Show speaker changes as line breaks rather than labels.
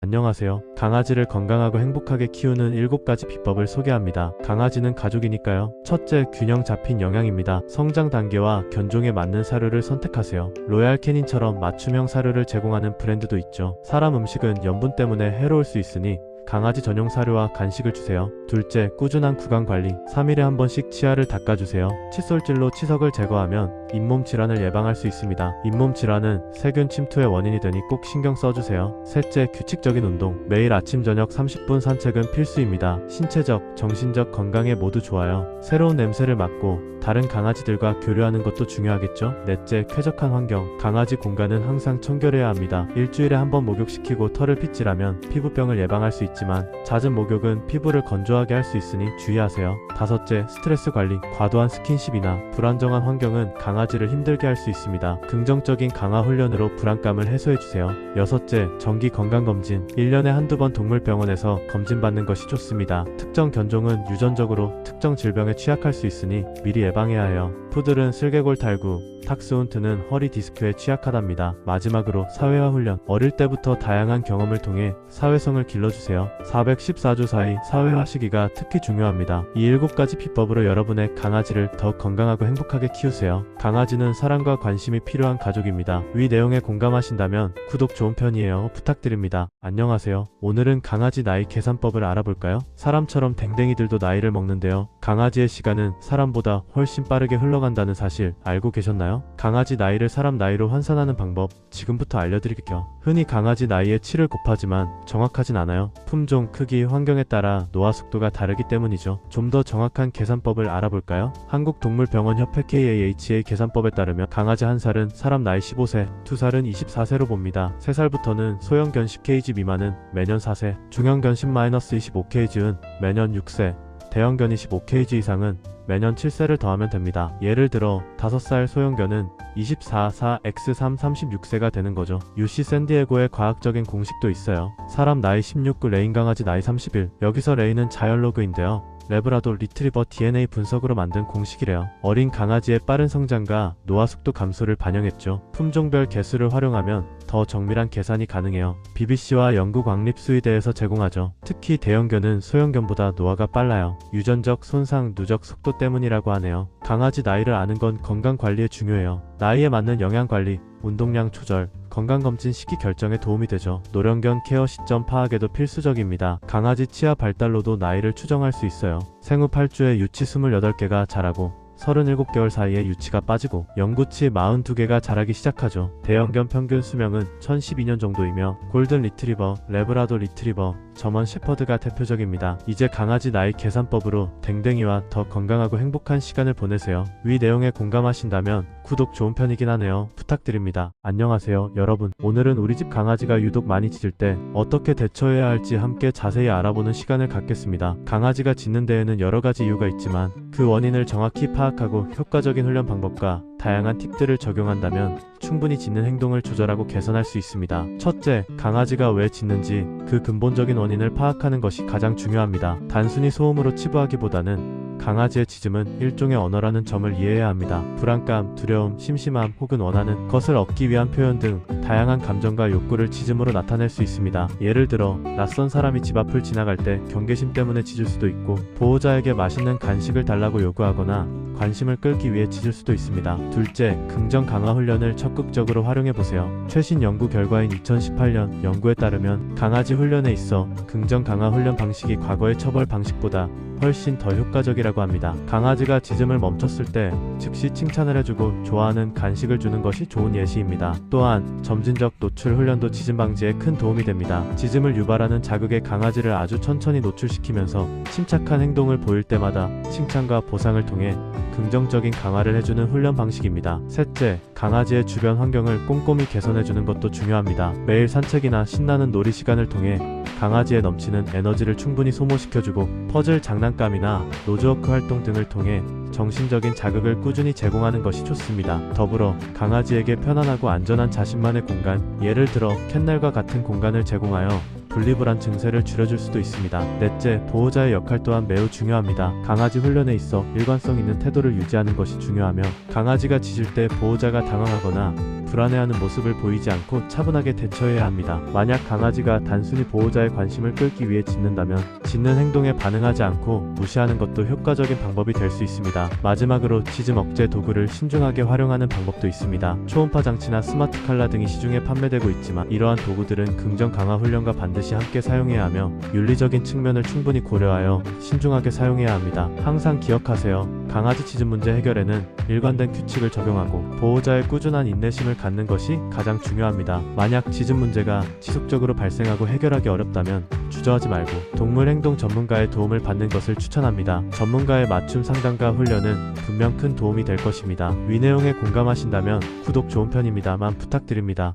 안녕하세요. 강아지를 건강하고 행복하게 키우는 7가지 비법을 소개합니다. 강아지는 가족이니까요. 첫째, 균형 잡힌 영양입니다. 성장 단계와 견종에 맞는 사료를 선택하세요. 로얄 캐닌처럼 맞춤형 사료를 제공하는 브랜드도 있죠. 사람 음식은 염분 때문에 해로울 수 있으니 강아지 전용 사료와 간식을 주세요. 둘째, 꾸준한 구강 관리. 3일에 한 번씩 치아를 닦아주세요. 칫솔질로 치석을 제거하면 잇몸 질환을 예방할 수 있습니다. 잇몸 질환은 세균 침투의 원인이 되니 꼭 신경 써주세요. 셋째, 규칙적인 운동. 매일 아침 저녁 30분 산책은 필수입니다. 신체적, 정신적 건강에 모두 좋아요. 새로운 냄새를 맡고 다른 강아지들과 교류하는 것도 중요하겠죠. 넷째, 쾌적한 환경. 강아지 공간은 항상 청결해야 합니다. 일주일에 한 번 목욕시키고 털을 빗질하면 피부병을 예방할 수 있 지만 잦은 목욕은 피부를 건조하게 할 수 있으니 주의하세요. 다섯째, 스트레스 관리. 과도한 스킨십이나 불안정한 환경은 강아지를 힘들게 할 수 있습니다. 긍정적인 강화 훈련으로 불안감을 해소해주세요. 여섯째, 정기 건강검진. 1년에 한두 번 동물병원에서 검진받는 것이 좋습니다. 특정 견종은 유전적으로 특정 질병에 취약할 수 있으니 미리 예방해야 해요. 푸들은 슬개골 탈구, 탁스훈트는 허리 디스크에 취약하답니다. 마지막으로 사회화 훈련. 어릴 때부터 다양한 경험을 통해 사회성을 길러주세요. 414주 사이 사회화 시기가 특히 중요합니다. 이 7가지 비법으로 여러분의 강아지를 더 건강하고 행복하게 키우세요. 강아지는 사랑과 관심이 필요한 가족입니다. 위 내용에 공감하신다면 구독 좋은 편이에요. 부탁드립니다. 안녕하세요. 오늘은 강아지 나이 계산법을 알아볼까요? 사람처럼 댕댕이들도 나이를 먹는데요. 강아지의 시간은 사람보다 훨씬 빠르게 흘러 간다는 사실 알고 계셨나요? 강아지 나이를 사람 나이로 환산하는 방법 지금부터 알려드릴게요. 흔히 강아지 나이에 7을 곱하지만 정확하진 않아요. 품종, 크기, 환경에 따라 노화 속도가 다르기 때문이죠. 좀 더 정확한 계산법을 알아볼까요? 한국동물병원협회 KAHA 계산법에 따르면 강아지 한 살은 사람 나이 15세, 두 살은 24세로 봅니다. 3살부터는 소형견 10kg 미만은 매년 4세, 중형견 10-25kg은 매년 6세, 대형견 25kg 이상은 매년 7세를 더하면 됩니다. 예를 들어 5살 소형견은 24, 4, X3, 36세가 되는 거죠. UC 샌디에고의 과학적인 공식도 있어요. 사람 나이 16, 그 레인 강아지 나이 31. 여기서 레인은 자연로그인데요. 레브라도 리트리버 DNA 분석으로 만든 공식이래요. 어린 강아지의 빠른 성장과 노화 속도 감소를 반영했죠. 품종별 개수를 활용하면 더 정밀한 계산이 가능해요. BBC와 영국 왕립수의대에서 제공하죠. 특히 대형견은 소형견보다 노화가 빨라요. 유전적 손상 누적 속도 때문이라고 하네요. 강아지 나이를 아는 건 건강 관리에 중요해요. 나이에 맞는 영양 관리, 운동량 조절, 건강검진 시기 결정에 도움이 되죠. 노령견 케어 시점 파악에도 필수적입니다. 강아지 치아 발달로도 나이를 추정할 수 있어요. 생후 8주에 유치 28개가 자라고 37개월 사이에 유치가 빠지고 영구치 42개가 자라기 시작하죠. 대형견 평균 수명은 1012년 정도이며 골든 리트리버, 레브라도 리트리버, 점원 셰퍼드가 대표적입니다. 이제 강아지 나이 계산법으로 댕댕이와 더 건강하고 행복한 시간을 보내세요. 위 내용에 공감하신다면 구독 좋은 편이긴 하네요. 부탁드립니다. 안녕하세요, 여러분. 오늘은 우리 집 강아지가 유독 많이 짖을 때 어떻게 대처해야 할지 함께 자세히 알아보는 시간을 갖겠습니다. 강아지가 짖는 데에는 여러 가지 이유가 있지만 그 원인을 정확히 파악하고 효과적인 훈련 방법과 다양한 팁들을 적용한다면 충분히 짖는 행동을 조절하고 개선할 수 있습니다. 첫째, 강아지가 왜 짖는지 그 근본적인 원인을 파악하는 것이 가장 중요합니다. 단순히 소음으로 치부하기보다는 강아지의 짖음은 일종의 언어라는 점을 이해해야 합니다. 불안감, 두려움, 심심함 혹은 원하는 것을 얻기 위한 표현 등 다양한 감정과 욕구를 짖음으로 나타낼 수 있습니다. 예를 들어 낯선 사람이 집 앞을 지나갈 때 경계심 때문에 짖을 수도 있고 보호자에게 맛있는 간식을 달라고 요구하거나 관심을 끌기 위해 짖을 수도 있습니다. 둘째, 긍정 강화 훈련을 적극적으로 활용해 보세요. 최신 연구 결과인 2018년 연구에 따르면 강아지 훈련에 있어 긍정 강화 훈련 방식이 과거의 처벌 방식보다 훨씬 더 효과적이라고 합니다. 강아지가 짖음을 멈췄을 때 즉시 칭찬을 해주고 좋아하는 간식을 주는 것이 좋은 예시입니다. 또한 점진적 노출 훈련도 짖음 방지에 큰 도움이 됩니다. 짖음을 유발하는 자극에 강아지를 아주 천천히 노출시키면서 침착한 행동을 보일 때마다 칭찬과 보상을 통해 긍정적인 강화를 해주는 훈련 방식입니다. 셋째, 강아지의 주변 환경을 꼼꼼히 개선해주는 것도 중요합니다. 매일 산책이나 신나는 놀이 시간을 통해 강아지의 넘치는 에너지를 충분히 소모시켜주고 퍼즐 장난감이나 노즈워크 활동 등을 통해 정신적인 자극을 꾸준히 제공하는 것이 좋습니다. 더불어 강아지에게 편안하고 안전한 자신만의 공간, 예를 들어 캔넬과 같은 공간을 제공하여 분리불안 증세를 줄여줄 수도 있습니다. 넷째, 보호자의 역할 또한 매우 중요합니다. 강아지 훈련에 있어 일관성 있는 태도를 유지하는 것이 중요하며 강아지가 짖을 때 보호자가 당황하거나 불안해하는 모습을 보이지 않고 차분하게 대처해야 합니다. 만약 강아지가 단순히 보호자의 관심을 끌기 위해 짖는다면 짖는 행동에 반응하지 않고 무시하는 것도 효과적인 방법이 될 수 있습니다. 마지막으로 짖음 억제 도구를 신중하게 활용하는 방법도 있습니다. 초음파 장치나 스마트 칼라 등이 시중에 판매되고 있지만 이러한 도구들은 긍정 강화 훈련과 반드시 함께 사용해야 하며 윤리적인 측면을 충분히 고려하여 신중하게 사용해야 합니다. 항상 기억하세요. 강아지 짖음 문제 해결에는 일관된 규칙을 적용하고 보호자의 꾸준한 인내심을 갖는 것이 가장 중요합니다. 만약 짖음 문제가 지속적으로 발생하고 해결하기 어렵다면 주저하지 말고 동물 행동 전문가의 도움을 받는 것을 추천합니다. 전문가의 맞춤 상담과 훈련은 분명 큰 도움이 될 것입니다. 위 내용에 공감하신다면 구독 좋은 편입니다만 부탁드립니다.